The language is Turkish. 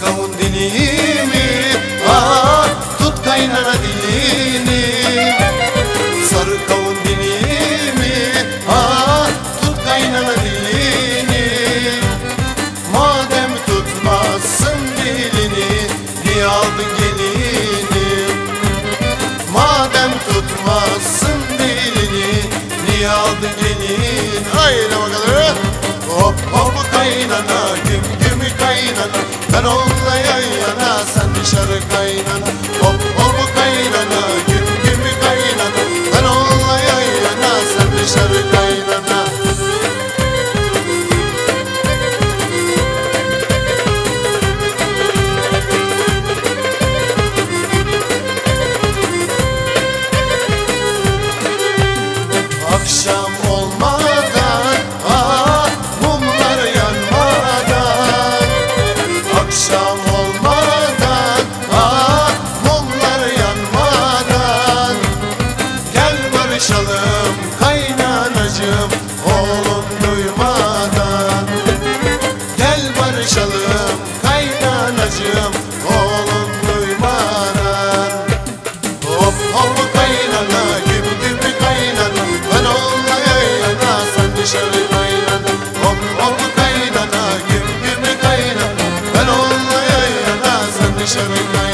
kavun dilimi Ah tut kaynana dilini. Sarı kavun dilimi Ah tut kaynana dilini. Madem tutmazsın dilini Niye aldın gelini? Madem tutmazsın dilini Niye aldın gelini Ben onunla yan yana Sen dışarı kaynana Hop hop kaynana Güm güm kaynana. Ben onunla yan yana Sen dışarı kaynana. Akşam oğlum duymadan. Gel barışalım kaynanacığım oğlum duymadan. Hop hop kaynana güm güm kaynana Ben onunla yayına sen dışarı kaynana. Hop hop kaynana güm güm kaynana Ben onunla yayına sen dışarı kaynana